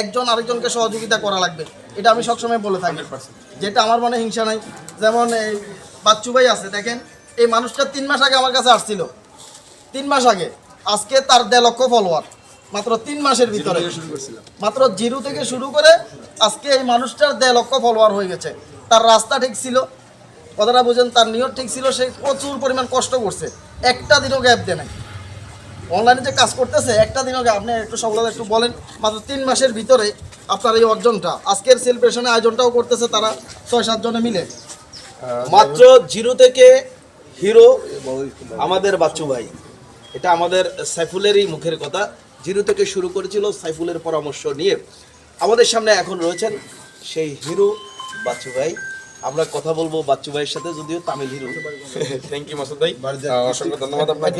একজন আরেকজনকে সহযোগিতা করা লাগবে। এটা আমি সবসময় বলে থাকি। যেটা আমার মনে হিংসা নাই। যেমন এই বাচ্চু ভাই আছে দেখেন এই মানুষটা তিন মাস আগে আমার কাছে আসছিল। তিন মাস আগে। আজকে তার দেড় লক্ষ ফলোয়ার মাত্র তিন মাসের ভিতরে। মাত্র জিরো থেকে শুরু করে আজকে এই মানুষটার দেড় লক্ষ ফলোয়ার হয়ে গেছে। তার রাস্তা ঠিক ছিল। কথাটা বুঝেন তার নিয়ত ঠিক ছিল। সে প্রচুর পরিমাণ কষ্ট করছে। একটা দিনও গ্যাপ দেয় নাই। অনলাইনে যে কাজ করতেছে একটা দিন আগে আপনি একটু সফলতা একটু বলেন মাত্র তিন মাসের ভিতরে আপনার এই অর্জনটা আজকের সেলিব্রেশনে আয়োজনটাও করতেছে তারা ছয় সাতজনে মিলে। মাত্র জিরো থেকে হিরো আমাদের বাচ্চু ভাই। এটা আমাদের সাইফুলেরই মুখের কথা। জিরো থেকে শুরু করেছিল সাইফুলের পরামর্শ নিয়ে। আমাদের সামনে এখন রয়েছেন সেই হিরো বাচ্চু ভাই। আমরা কথা বলব বাচ্চু ভাইয়ের সাথে যদিও Tamil hero. Thank you Masud ভাই। অসংখ্য ধন্যবাদ আপনাকে।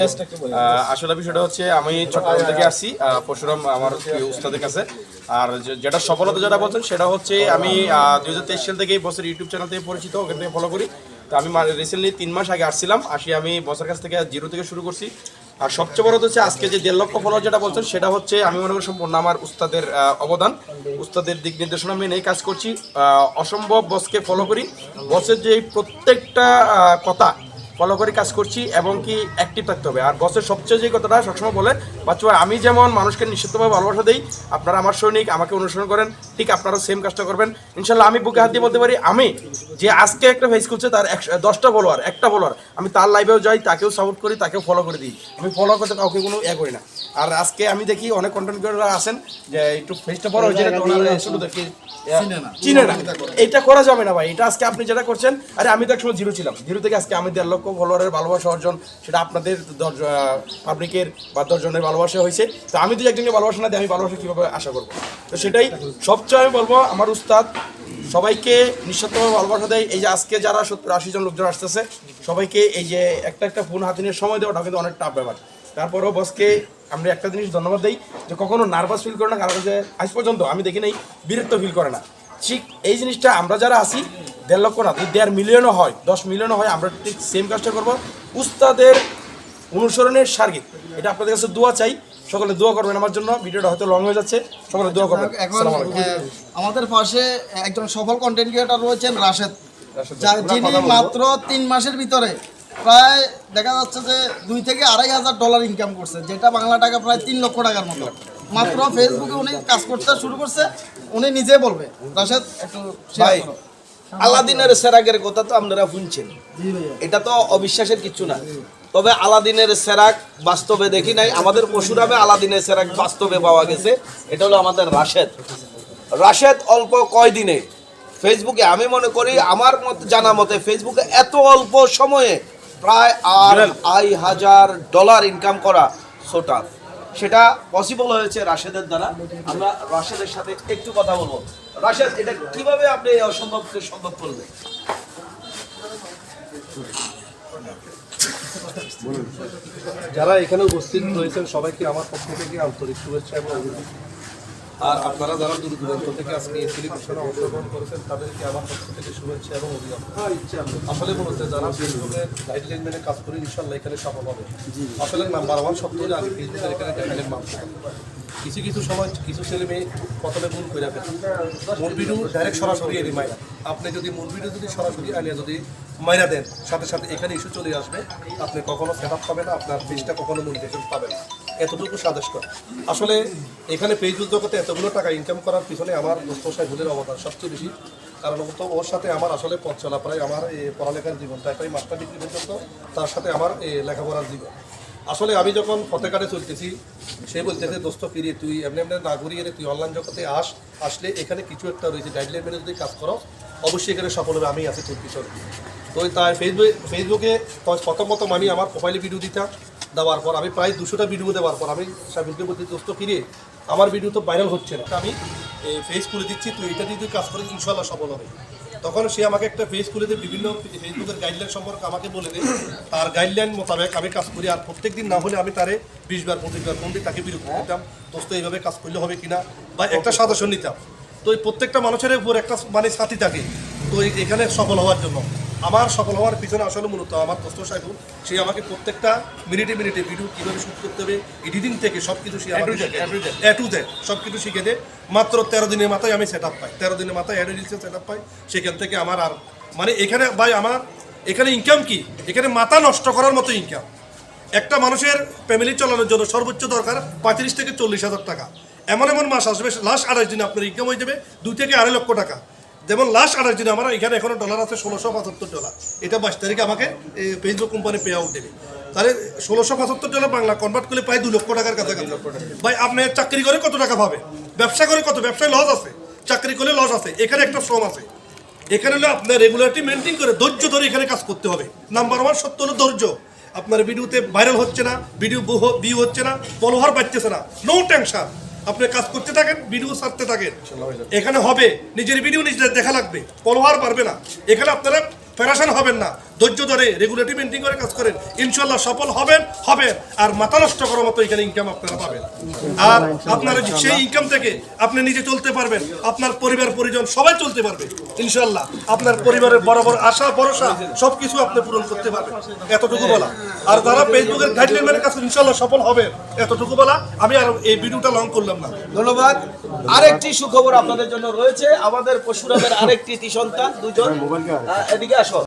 আসলে বিষয়টা হচ্ছে আমি চট্টগ্রাম থেকে আহ, পরশুরাম আমার উস্তাদের কাছে। আর যেটা সফলতা যেটা বলছেন সেটা হচ্ছে আমি দুই হাজার তেইশ সাল থেকে এই বছর ইউটিউব চ্যানেল থেকে পরিচিত ওখান থেকে ফলো করি। তো আমি রিসেন্টলি তিন মাস আগে আসছিলাম আসি আমি বছর কাছ থেকে জিরো থেকে শুরু করছি। আর সবচেয়ে বড় হচ্ছে আজকে যে দেড় লক্ষ ফলোয়ার যেটা বলছেন, সেটা হচ্ছে আমি মনে করি সম্পূর্ণ আমার উস্তাদের অবদান। উস্তাদের দিক নির্দেশনা মেনে কাজ করছি। অসম্ভব বসকে ফলো করি। বসের যে প্রত্যেকটা কথা ফলো করে কাজ করছি এবং কি অ্যাক্টিভ থাকতে হবে। আর বসের সবচেয়ে যে কথাটা সবসময় বলে বাচ্চা আমি যেমন মানুষকে নিশ্চিতভাবে ভালোবাসা দিই, আপনারা আমার সৈনিক, আমাকে অনুসরণ করেন, ঠিক আপনারা সেম কাজটা করবেন। ইনশাল্লাহ আমি বুকে হাত দিয়ে বলতে পারি, আমি যে আজকে একটা ফেস করছে তার দশটা ফলোয়ার একটা ফলোয়ার আমি তার লাইভেও যাই, তাকেও সাপোর্ট করি, তাকেও ফলো করে দিই। আমি ফলো করতে কাউকে কোনো ইয়ে করি না। আর আজকে আমি দেখি অনেক কন্টেন্ট ক্রিয়েটাররা আছেন যে একটু ফেসটা বড় হয়েছে চিনে না। এটা করা যাবে না ভাই এটা আজকে আপনি যেটা করছেন আরে আমি তো একসময় জিরো ছিলাম। জিরো থেকে আজকে আমি দেড় লক্ষ ফলোয়ারের ভালোবাসা অর্জন সেটা আপনাদের পাবলিকের বা দশজনের ভালোবাসা হয়েছে। তো আমি একজনকে ভালোবাসা না দিই আমি ভালোবাসা কীভাবে আশা করব? তো সেটাই সবচেয়ে আমি বলব আমার উস্তাদ সবাইকে নিঃস্বার্থভাবে ভালোবাসা দেয়। এই যে আজকে যারা সত্তর আশি জন লোকজন আসতেছে সবাইকে এই যে একটা একটা ফোন হাতে নিয়ে সময় দেওয়াটা কিন্তু অনেক টাফ ব্যাপার। তারপরেও বসকে আমরা একটা জিনিস ধন্যবাদ দিই যে কখনো নার্ভাস ফিল করে না কারণ যে আজ পর্যন্ত আমি দেখি নাই বিরক্ত ফিল করে না। ঠিক এই জিনিসটা আমরা যারা আছি দেড় লক্ষ না দেড় মিলিয়নও হয় দশ মিলিয়নও হয় আমরা ঠিক সেম কাজটা করব। উস্তাদের অনুসরণের সার্গিত এটা আপনাদের কাছে দোয়া চাই। সকলে দোয়া করবেন আমার জন্য ভিডিওটা হয়তো লং হয়ে যাচ্ছে সকলে দোয়া করবেন। এখন। আহ, আমাদের পাশে একজন সফল কন্টেন্ট ক্রিয়েটর রয়েছেন রাশেদ যিনি মাত্র তিন মাসের ভিতরে প্রায় দেখা যাচ্ছে যে দুই থেকে আড়াই হাজার ডলার ইনকাম করছে যেটা বাংলা টাকা প্রায় তিন লক্ষ টাকার মতো। মাত্র ফেসবুকে উনি কাজ করতে শুরু করছে উনি নিজে বলবে। রাশেদ একটু ভাই। আলাদিনের সেরাগের কথা তো আপনারা শুনছেন। এটা তো অবিশ্বাসের কিছু না। তবে আলাদিনের সেরাক বাস্তবে দেখি নাই। আমাদের পশুরামে আলাদিনের সেরাক বাস্তবে পাওয়া গেছে। এটা হলো আমাদের রাশেদ। রাশেদ অল্প কয়দিনে? ফেসবুকে আমি মনে করি আমার মত জানা মতে ফেসবুকে এত অল্প সময়ে প্রায় আর আড়াই হাজার ডলার ইনকাম করা সোটা সেটা পসিবল হয়েছে রাশেদের দ্বারা। আমরা রাশেদের সাথে একটু কথা বলব। রাশেদ এটা কীভাবে আপনি অসম্ভবকে সম্ভব করলেন? যারা এখানে উপস্থিত রয়েছেন সবাইকে আমার পক্ষ থেকে আন্তরিক শুভেচ্ছা এবং আর আপনারা যারা দূর দূরান্ত থেকে আজকে এই সেলিব্রেশনে অংশগ্রহণ করেছেন তাদেরকে আমার পক্ষ থেকে শুভেচ্ছা এবং অভিনন্দন। আসলে বলতে যারা ফেসবুকের গাইডলাইন মেনে কাজ করে ইনশাল্লাহ এখানে সফল হবে। আসলে নাম্বার ওয়ান শব্দ হলে আগে ফেসবুকের এখানে গাইডলাইন মানতে কিছু কিছু সময় কিছু ছেলে মেয়ে প্রথমে ভুল করে ফেলে। মূল ভিডিও ডাইরেক্ট সরাসরি এনে মাইরা। আপনি যদি মূল ভিডিও যদি সরাসরি আনিয়ে যদি মাইরা দেন সাথে সাথে এখানে ইস্যু চলে আসবে। আপনি কখনো সেট আপ পাবেন না আপনার পেজটা কখনো মনিটেশন পাবেন না। এতটুকু সাজেশ করে। আসলে এখানে ফেসবুক জগতে এতগুলো টাকা ইনকাম করার পিছনে আমার দোস্ত সাহেবুলের অবদান সবচেয়ে বেশি। কারণ তো ওর সাথে আমার আসলে পথ চলা প্রায় আমার পড়ালেখার তাই প্রায় মাস্টার ডিগ্রি পর্যন্ত তার সাথে আমার লেখাপড়ার জীবন। আসলে আমি যখন ফতেকারে চলতেছি, সে বলতেছে, দোস্ত ফিরিয়ে তুই এমনি এমনি না ঘুরিয়ে তুই অনলাইন জগতে আস, আসলে এখানে কিছু একটা রয়েছে গাইডলাইন মেনে যদি কাজ করো, অবশ্যই এখানে সফল হবে আমি আছি তোর পিছনে তো তাই ফেসবুক ফেসবুকে প্রথম প্রথম আমি আমার প্রোফাইলে ভিডিও দিতাম। দেওয়ার পর আমি প্রায় দুশোটা ভিডিও দেওয়ার পর আমি সাবিলকে বলছি দোস্ত ফিরে আমার ভিডিও তো ভাইরাল হচ্ছে না। আমি ফেস খুলে দিচ্ছি তুই এটা দিয়ে তুই কাজ করে ইনশাল্লাহ সফল হবে। তখন সে আমাকে একটা ফেস খুলে দিয়ে বিভিন্ন ফেসবুকের গাইডলাইন সম্পর্কে আমাকে বলে দেয়। তার গাইডলাইন মোতাবেক আমি কাজ করি আর প্রত্যেক দিন না হলে আমি তারে বিশ বার পঁচিশ বার ফোন দিয়ে তাকে বিরক্ত দিতাম দোস্ত এইভাবে কাজ করলে হবে কিনা? বা একটা সাজেশন নিতাম। তো এই প্রত্যেকটা মানুষের উপর একটা মানে সাথী থাকে। তো এখানে সফল হওয়ার জন্য। আমার সফল হওয়ার পিছনে আসলে মূলত আমার দোস্ত সাহেব সে আমাকে প্রত্যেকটা মিনিটে মিনিটে ভিডিও কীভাবে শুট করতে হবে এডিটিং থেকে সব কিছু সে আমাকে এ টু জেড সব কিছু শিখে দেয়। মাত্র তেরো দিনের মাথায় আমি সেট আপ পাই। তেরো দিনের মাথায় অ্যাড রিলসে সেট আপ পাই। সেখান থেকে আমার আর মানে এখানে ভাই আমার এখানে ইনকাম কি? এখানে মাথা নষ্ট করার মতো ইনকাম একটা মানুষের ফ্যামিলি চালানোর জন্য সর্বোচ্চ দরকার পঁয়ত্রিশ থেকে চল্লিশ হাজার টাকা। এমন এমন মাস আসবে লাস্ট আড়াইশ দিনে আপনার ইনকাম হয়ে যাবে দুই থেকে আড়াই লক্ষ টাকা। যেমন লাস্ট আড়াই দিনে আমার এখানে এখনও ডলার আছে ষোলোশো পঁচাত্তর ডলার এটা বাইশ তারিখে আমাকে ফেসবুক কোম্পানি পে আউট দেবে। তাহলে ষোলোশো পঁচাত্তর ডলার বাংলা কনভার্ট করলে প্রায় দু লক্ষ টাকার কাছাকাছি। ভাই আপনি চাকরি করে কত টাকা পাবে ব্যবসা করে কত? ব্যবসায় লস আছে। চাকরি করলে লস আছে। এখানে একটা শ্রম আছে। এখানে হলো আপনার রেগুলারিটি মেনটেন করে ধৈর্য ধরে এখানে কাজ করতে হবে। নাম্বার ওয়ান সত্য হলো ধৈর্য। আপনার ভিডিওতে ভাইরাল হচ্ছে না ভিডিও ভিউ হচ্ছে না ফলোয়ার বাড়তেছে না। নো টেনশন আপনি কাজ করতে থাকেন ভিডিও ছাড়তে থাকেন। এখানে হবে নিজের ভিডিও নিজেদের দেখা লাগবে ফলোয়ার পারবে না। এখানে আপনারা ফেরাশন হবেন না। ধৈর্য ধরে রেগুলেটিভ মেনটেন করে কাজ করেন। ইনশাল্লাহ সফল হবেন হবেন। আর মাথা নষ্ট করার মতো এখানে ইনকাম আপনারা পাবেন। আর আপনারা সেই ইনকাম থেকে আপনি নিজে চলতে পারবেন। আপনার পরিবার, পরিজন সবাই চলতে পারবে ইনশাল্লাহ আপনার পরিবারের বড় বড় আশা, ভরসা, সবকিছু আপনি পূরণ করতে পারবেন। এতটুকু বলা। আর যারা ফেসবুকের গাইডলাইন মেনে কাছে ইনশাল্লাহ সফল হবে এতটুকু বলা। আমি আর এই ভিডিওটা লং করলাম না। ধন্যবাদ। আরেকটি সুখবর আপনাদের জন্য রয়েছে। আমাদের পশুরামের আরেকটি সন্তান, দুজন। এদিকে আসো।